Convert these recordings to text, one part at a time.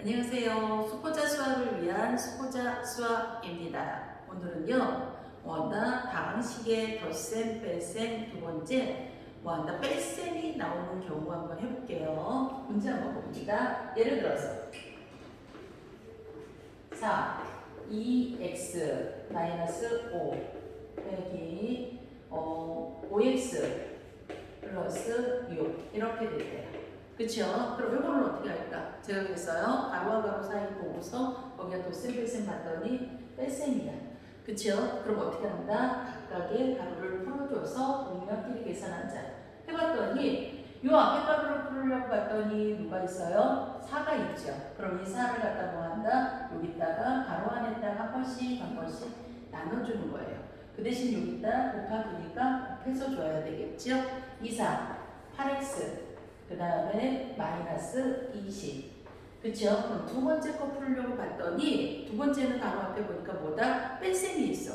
안녕하세요. 수포자 수학을 위한 수포자 수학입니다. 오늘은요, 원다 방식의 덧셈, 뺄셈 두 번째, 원다 뺄셈이 나오는 경우 한번 해볼게요. 문제 한번 봅니다. 예를 들어서 4, 2x 마이너스 5 빼기 어, 5x 플러스 6 이렇게 될때요. 그쵸? 그럼 이거는 어떻게 할까? 제가 그랬어요. 가로와 가로 사이 보고서 거기가 덧셈 뺄셈 봤더니 뺄셈이야. 그쵸? 그럼 어떻게 한다? 각각의 가로를 풀어줘서 동력끼리 계산하자. 해봤더니 요 앞에 가로를 풀으려고 봤더니 누가 있어요? 4가 있죠. 그럼 이 4를 갖다 뭐 한다? 여기다가 가로 안에다가 한 번씩 한 번씩 나눠주는 거예요. 그 대신 여기다 곱하기니까 곱해서 줘야 되겠죠? 2, 4, 8x 그 다음에 마이너스 20. 그쵸? 그럼 두 번째 거 풀려고 봤더니 두 번째는 바로 앞에 보니까 뭐다? 뺄셈이 있어.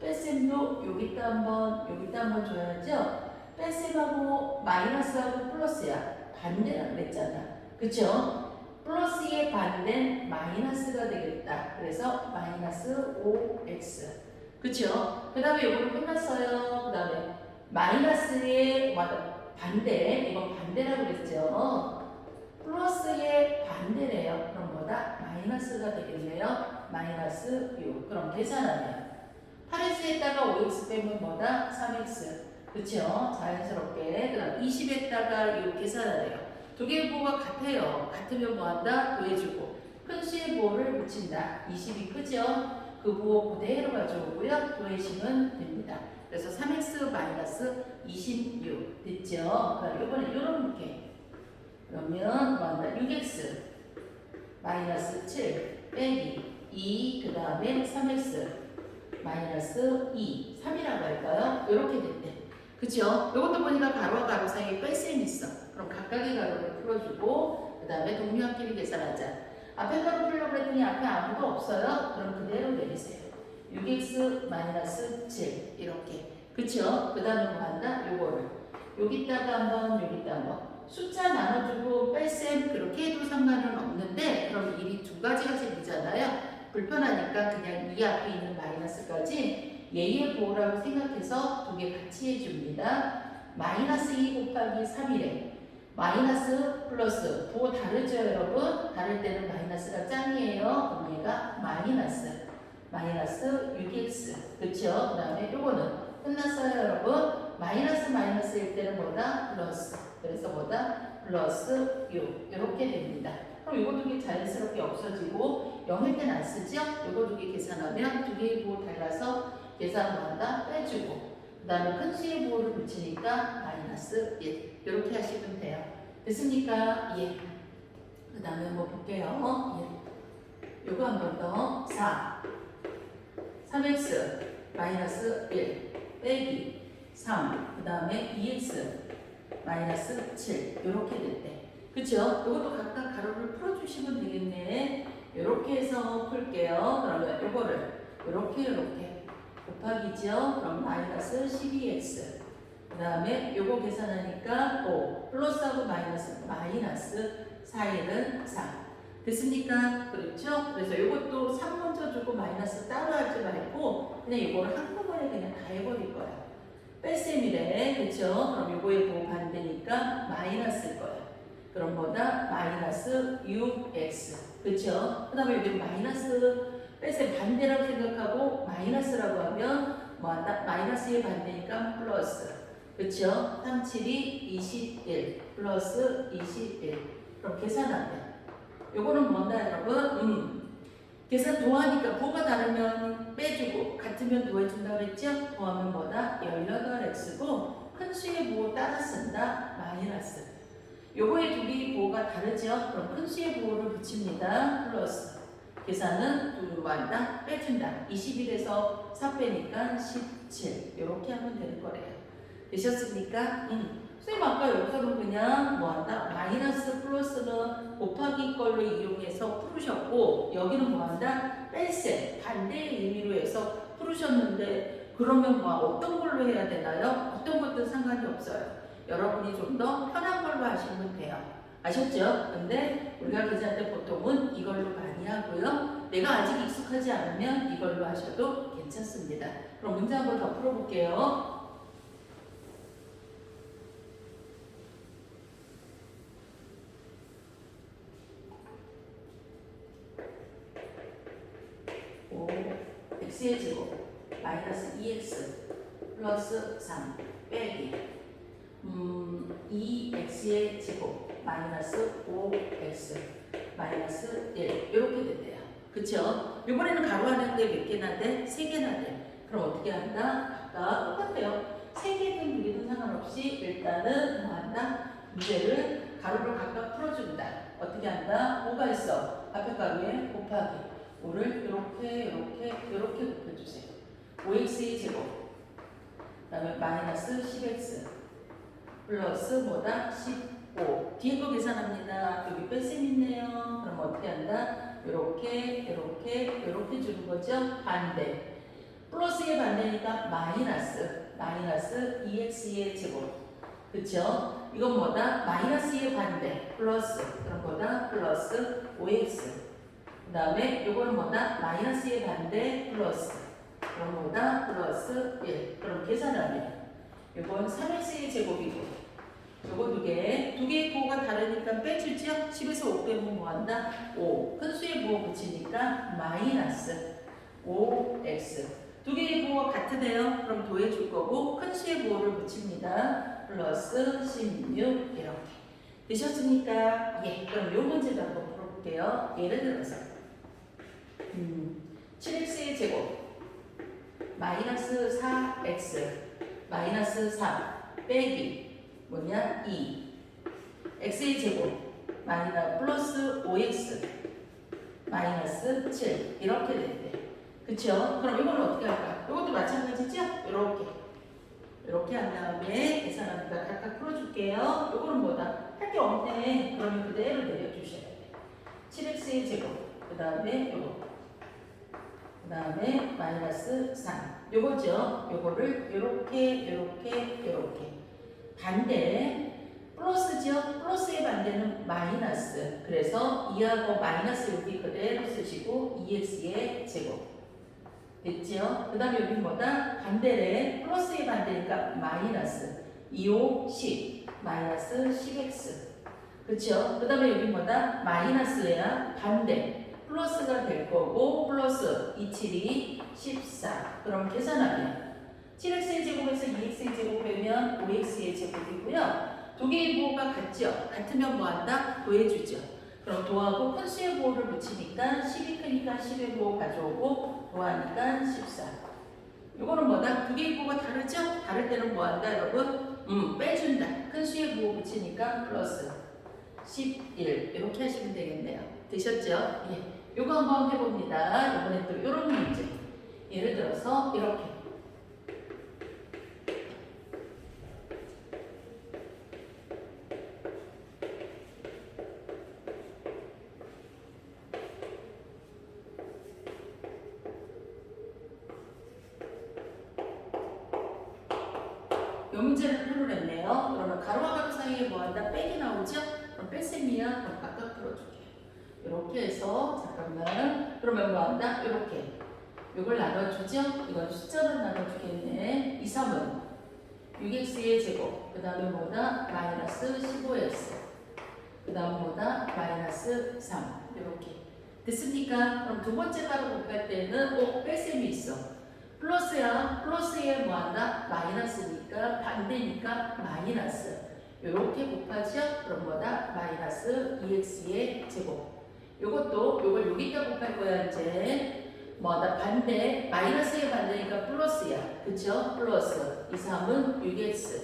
뺄셈도 여기다 한번 여기다 한번 줘야죠. 뺄셈하고 마이너스하고 플러스야. 반대라 그랬잖아. 그쵸? 플러스의 반대는 마이너스가 되겠다. 그래서 마이너스 5x. 그쵸? 그 다음에 이거는 끝났어요. 그 다음에 마이너스의 맞아. 반대, 이건 반대라고 그랬죠. 플러스의 반대래요. 그럼 뭐다? 마이너스가 되겠네요. 마이너스 6. 그럼 계산하면 8x에다가 5x 빼면 뭐다? 3x. 그쵸? 자연스럽게. 그 다음 20에다가 6 계산하래요. 두 개의 부호가 같아요. 같으면 뭐한다? 더해주고. 큰 수의 부호를 붙인다. 20이 크죠? 그 부호 그대로 가져오고요. 더해주면 됩니다. 그래서 3x 마이너스 26 됐죠? 그럼 이번에 이렇게 그러면 뭐 한다? 6x 마이너스 7 빼기 2 그 다음에 3x 마이너스 2 3이라고 할까요? 이렇게 됐대 그쵸? 이것도 보니까 가로와 가로 사이에 뺄셈이 있어 그럼 각각의 가로를 풀어주고 그 다음에 동료끼리 계산하자 앞에 가로 풀려고 그랬더니 앞에 아무도 없어요? 그럼 그대로 내리세요 6x 마이너스 7 이렇게 그쵸? 그 다음에 뭐 한다? 요거를 여기다가 한번 여기다 한번 숫자 나눠주고 뺄셈 그렇게 해도 상관은 없는데 그럼 일이 두 가지가 생기잖아요 불편하니까 그냥 이 앞에 있는 마이너스까지 예의 보호라고 생각해서 두 개 같이 해줍니다 마이너스 2 곱하기 3이래 마이너스 플러스 보호 다르죠 여러분? 다를 때는 마이너스가 짱이에요 그럼 얘가 마이너스 마이너스 6x 그쵸? 그 다음에 요거는 끝났어요 여러분? 마이너스 마이너스일 때는 뭐다? 플러스 그래서 뭐다? 플러스 6 이렇게 됩니다 그럼 요거 두 개 자연스럽게 없어지고 0일 때는 안 쓰죠? 요거 두 개 계산하면 두 개의 부호 달라서 계산 뭐 한다? 빼주고 그 다음에 큰 수의 부호를 붙이니까 마이너스 1 이렇게 하시면 돼요 됐습니까? 예. 그 다음에 뭐 볼게요 예. 요거 한 번 더 4 3x 마이너스 1 빼기 3, 그 다음에 2x 마이너스 7 이렇게 됐대. 그쵸? 이것도 각각 가로를 풀어주시면 되겠네. 이렇게 해서 풀게요. 그러면 이거를 이렇게 이렇게 곱하기죠. 그럼 마이너스 12x 그 다음에 요거 계산하니까 5 플러스하고 마이너스 마이너스 4일은 4 됐습니까? 그렇죠? 그래서 이것도 3 먼저 주고 마이너스 따로 하지 말고 그냥 이거를 한꺼번에 그냥 다 해버릴 거야. 뺄셈이래. 그렇죠? 그럼 부호 반대니까 마이너스일 거야. 그럼 뭐다? 마이너스 6x. 그렇죠? 그 다음에 여기 마이너스 뺄셈 반대라고 생각하고 마이너스라고 하면 뭐한다? 마이너스의 반대니까 플러스. 그렇죠? 3, 7이 21 플러스 21. 그럼 계산하면 요거는 뭔다 여러분? 음. 계산 도하니까 부호가 다르면 빼주고 같으면 도해준다 그랬죠? 더하면 뭐다? 18x고 큰 수의 부호 따라 쓴다? 마이너스 요거의 두 개의 부호가 다르죠? 그럼 큰 수의 부호를 붙입니다. 플러스 계산은 두 반다 빼준다. 21에서 4 빼니까 17 이렇게 하면 되는 거래요. 되셨습니까? 음. 선생님 아까 여기서는 그냥 뭐 한다? 마이너스 플러스는 곱하기 걸로 이용해서 풀으셨고 여기는 뭐 한다? 뺄셈 반대의 의미로 해서 풀으셨는데 그러면 뭐 어떤 걸로 해야 되나요? 어떤 것도 상관이 없어요. 여러분이 좀 더 편한 걸로 하시면 돼요. 아셨죠? 근데 우리가 계산할 때 보통은 이걸로 많이 하고요. 내가 아직 익숙하지 않으면 이걸로 하셔도 괜찮습니다. 그럼 문제 한번 더 풀어볼게요. 오, x의 제곱 마이너스 2x 플러스 3 빼기 음, 2x의 제곱 마이너스 5x 마이너스 1 이렇게 된대요. 그쵸? 이번에는 가로 하는데 몇 개나 돼? 세 개나 돼. 그럼 어떻게 한다? 각각 똑같아요. 세 개든 두 개든 상관없이 일단은 뭐 한다? 문제를 가로를 각각 풀어준다. 어떻게 한다? 5가 있어. 앞에 가로에 곱하기. 5를 이렇게 이렇게 이렇게 곱해주세요. 5x의 제곱. 그다음에 마이너스 10x 플러스 뭐다? 15. 뒤에 거 계산합니다. 여기 뺄셈 있네요. 그럼 어떻게 한다? 이렇게, 이렇게, 이렇게 주는 거죠. 반대. 플러스의 반대니까 마이너스. 마이너스 2x의 제곱. 그쵸? 이건 뭐다? 마이너스의 반대. 플러스. 그럼 뭐다? 플러스 5x. 그 다음에 이건 뭐다? 마이너스의 반대. 플러스. 그럼 뭐다? 플러스 1. 그럼 계산하면. 이건 3x의 제곱이고 요거 두 개, 두 개의 부호가 다르니까 빼주죠? 10에서 5 빼면 뭐한다? 5. 큰 수의 부호 붙이니까 마이너스 5x. 두 개의 부호가 같으네요. 그럼 더해줄 거고 큰 수의 부호를 붙입니다. 플러스 16 이렇게. 되셨습니까? 예. 그럼 요 문제도 한번 풀어볼게요. 예를 들어서 음, 7x의 제곱. 마이너스 4x 마이너스 3 빼기. 뭐냐? 2 x의 제곱. 마이너스 플러스 5x 마이너스 7 이렇게 된대. 그쵸? 그럼 이거는 어떻게 할까? 이것도 마찬가지죠? 이렇게. 이렇게 한 다음에 계산하니까 각각 풀어줄게요. 이거는 뭐다? 할 게 없네. 그러면 그대로 내려주셔야 돼. 7x의 제곱. 그 다음에 이거 그 다음에 마이너스 3 요거죠? 요거를 요렇게 요렇게 요렇게. 반대 플러스죠? 플러스의 반대는 마이너스. 그래서 2하고 마이너스 여기 그대로 쓰시고 2x의 제곱. 됐죠? 그 다음에 여기 뭐다? 반대래. 플러스의 반대니까 마이너스. 2, 5, 10 마이너스 10x 그쵸? 그 다음에 여기 뭐다? 마이너스야 반대 플러스가 될 거고 플러스 2, 7이 14 그럼 계산하면 7x의 제곱에서 2x의 제곱 빼면 5x의 제곱이고요 두 개의 부호가 같죠 같으면 뭐한다? 더해주죠 그럼 도하고 큰 수의 부호를 붙이니까 10이 크니까 10의 부호 가져오고 도하니까 14 이거는 뭐다? 두 개의 부호가 다르죠? 다를 때는 뭐한다 여러분? 음 빼준다 큰 수의 부호 붙이니까 플러스 11 이렇게 하시면 되겠네요 되셨죠? 예. 요거 한번 해봅니다. 이번엔 또 이런 문제. 예를 들어서 이렇게. 요 문제를 풀어냈네요. 그러면 가로와 가로 사이에 뭐한다? 빼기 나오죠? 그럼 뺄셈이야. 그럼 각각 풀어줄게요. 이렇게 해서 잠깐만 그러면 뭐 한다? 이렇게 이걸 나눠주죠? 이건 숫자로 나눠주겠네 2, 3은 6x의 제곱 그 다음에 뭐다? 마이너스 15x 그 다음 뭐다? 마이너스 3 이렇게 됐습니까? 그럼 두 번째 가로 곱할 때는 어? 뺄셈이 있어 플러스야 플러스에 뭐한다? 마이너스니까 반대니까 마이너스 이렇게 곱하죠? 그럼 뭐다? 마이너스 2x의 제곱 요것도 요걸 여기다 곱할 거야 이제. 뭐다 반대 마이너스의 반대니까 플러스야. 그쵸? 플러스. 2, 3은 6x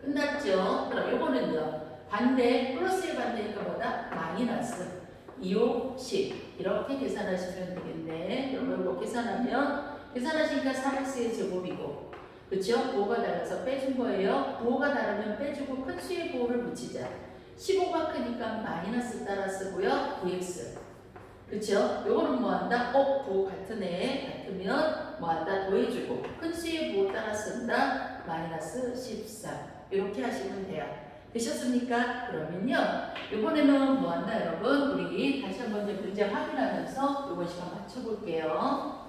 끝났죠? 그럼 요거는요. 반대 플러스의 반대니까 뭐다? 마이너스. 2, 5, 10 이렇게 계산하시면 되겠네. 그럼 요거 계산하면 계산하시니까 3x의 제곱이고. 그쵸? 부호가 달라서 빼준 거예요. 부호가 다르면 빼주고 큰 수의 부호를 붙이자 15가 크니까 마이너스 따라 쓰고요. 9x. 그쵸? 요거는 뭐 한다? 어, 부호 같은 애 같으면 뭐 한다? 더해주고 큰 수의 부호 따라 쓴다. 마이너스 14. 이렇게 하시면 돼요. 되셨습니까? 그러면요. 이번에는 뭐 한다 여러분? 우리 다시 한번 문제 확인하면서 이번 시간 맞춰볼게요.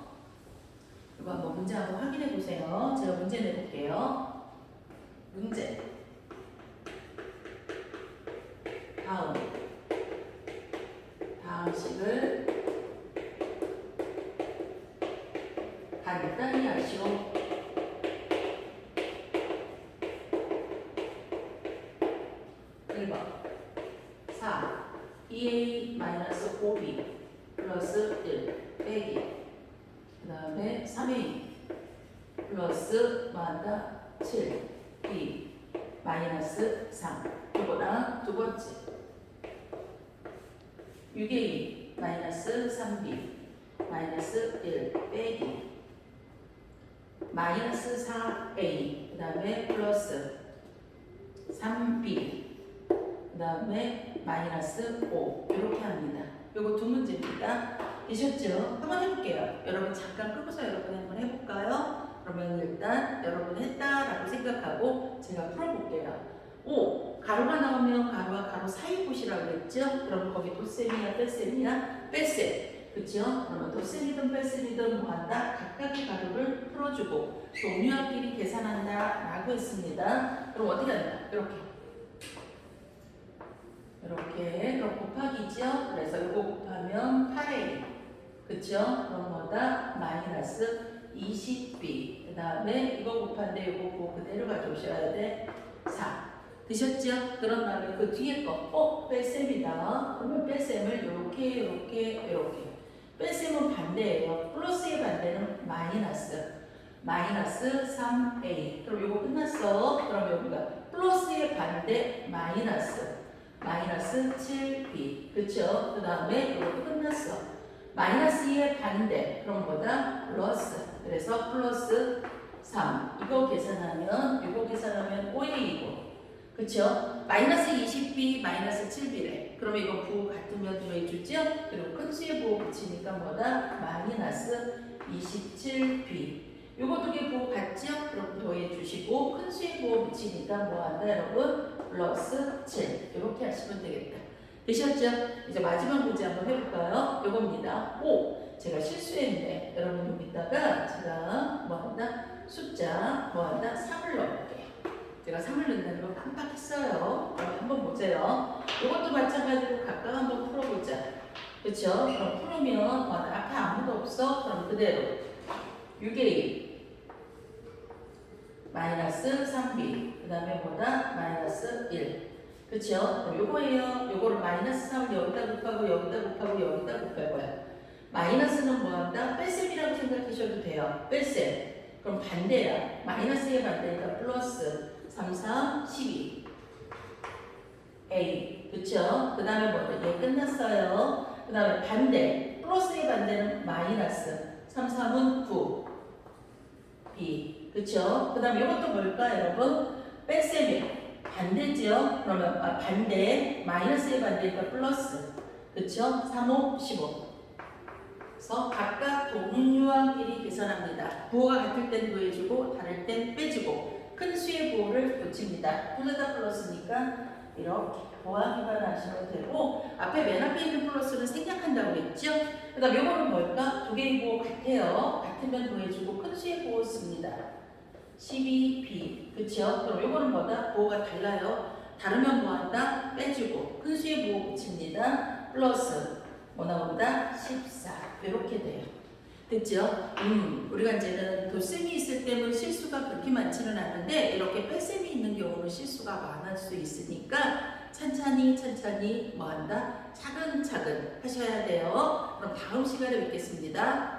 이거 한번 문제 한번 확인해 보세요. 제가 문제 내볼게요. 문제. 다음. 다음 식을 간단히. 1번 4 2a-5b 플러스 1 빼기 그 다음에 3a 플러스 마다 7b 마이너스 3 이거랑 두 번째 6a 마이너스 3b 마이너스 1 빼기 마이너스 4a 그 다음에 플러스 3b 그 다음에 마이너스 5 이렇게 합니다. 요거 두 문제입니다. 되셨죠? 한번 해볼게요. 여러분 잠깐 끄고서 여러분 한번 해볼까요? 그러면 일단 여러분 했다라고 생각하고 제가 풀어볼게요. 5 가로가 나오면 가로와 가로 사이 곳이라고 그랬죠? 그럼 거기 덧셈이야 뺄셈이야? 뺄셈 그쵸? 그러면 덧셈이든 뺄셈이든 뭐한다? 각각의 가로를 풀어주고 동류합끼리 계산한다 라고 했습니다. 그럼 어떻게 한다? 이렇게 이렇게 그럼 곱하기죠. 그래서 이거 곱하면 8a 그쵸? 그럼 뭐다? 마이너스 20b 그 다음에 이거 곱한데 이거 고 그대로 가져오셔야 돼 4. 드셨죠? 그런 다음에 그 뒤에 거 어? 뺄셈이다. 그러면 뺄셈을 이렇게 이렇게 이렇게 뺄셈은 반대예요. 플러스의 반대는 마이너스 마이너스 3a 그럼 이거 끝났어. 그럼 여기가 플러스의 반대 마이너스 마이너스 7b 그쵸? 그 다음에 이것도 끝났어 마이너스 2의 반대 그럼 뭐다? 플러스 그래서 플러스 3 이거 계산하면 이거 계산하면 5a이고 그쵸? 마이너스 20b 마이너스 7b래 그러면 이거 부호 같으면 더해주죠? 그리고 큰 수의 부호 붙이니까 뭐다? 마이너스 27b 요거 두개 부호 같죠? 그럼 더해 주시고 큰 수의 부호 붙이니까 뭐한다 여러분? 플러스 7 이렇게 하시면 되겠다. 되셨죠? 이제 마지막 문제 한번 해볼까요? 요겁니다. 5 제가 실수했네. 여러분 여기다가 제가 뭐한다? 숫자 뭐한다? 3을 넣을게요. 제가 3을 넣는다는 걸 깜빡했어요. 한번 보세요. 이것도 마찬가지로 각각 한번 풀어보자. 그쵸? 그럼 풀으면 뭐한다? 앞에 아무도 없어? 그럼 그대로 6의 1 마이너스 3b 그 다음에 뭐다? 마이너스 1 그쵸? 그럼 요거예요 요거를 마이너스 3을 여기다 곱하고 여기다 곱하고 여기다 곱할 거야 마이너스는 뭐한다? 뺄셈이라고 생각하셔도 돼요 뺄셈 그럼 반대야 마이너스의 반대니까 플러스 3, 4, 12 A 그쵸? 그 다음에? 얘 끝났어요 그 다음에 반대 플러스의 반대는 마이너스 3, 3은 9 B 그쵸? 그 다음에 이것도 뭘까 여러분? 뺄셈이 반대죠? 그러면 아, 반대 마이너스의 반대니까 플러스 그쵸? 3, 5, 15 그래서 각각 동류항끼리 계산합니다. 부호가 같을 땐 더해주고 다를 땐 빼주고 큰 수의 부호를 붙입니다. 둘다 플러스니까 이렇게 보완기만 하시면 되고 앞에 맨 앞에 있는 플러스는 생략한다고 했죠? 그 다음 요거는 뭘까? 두 개의 부호 같아요. 같으면 더해주고 큰 수의 부호 씁니다. 12b 그쵸? 그럼 요거는 뭐다? 부호가 달라요. 다르면 뭐한다? 빼주고 큰 수의 부호 붙입니다. 플러스 뭐 나온다? 14 이렇게 돼요. 됐죠? 음, 우리가 이제는 덧셈이 있을 때는 실수가 그렇게 많지는 않은데 이렇게 뺄셈이 있는 경우는 실수가 많을 수 있으니까 천천히 천천히 뭐한다? 차근차근 하셔야 돼요. 그럼 다음 시간에 뵙겠습니다.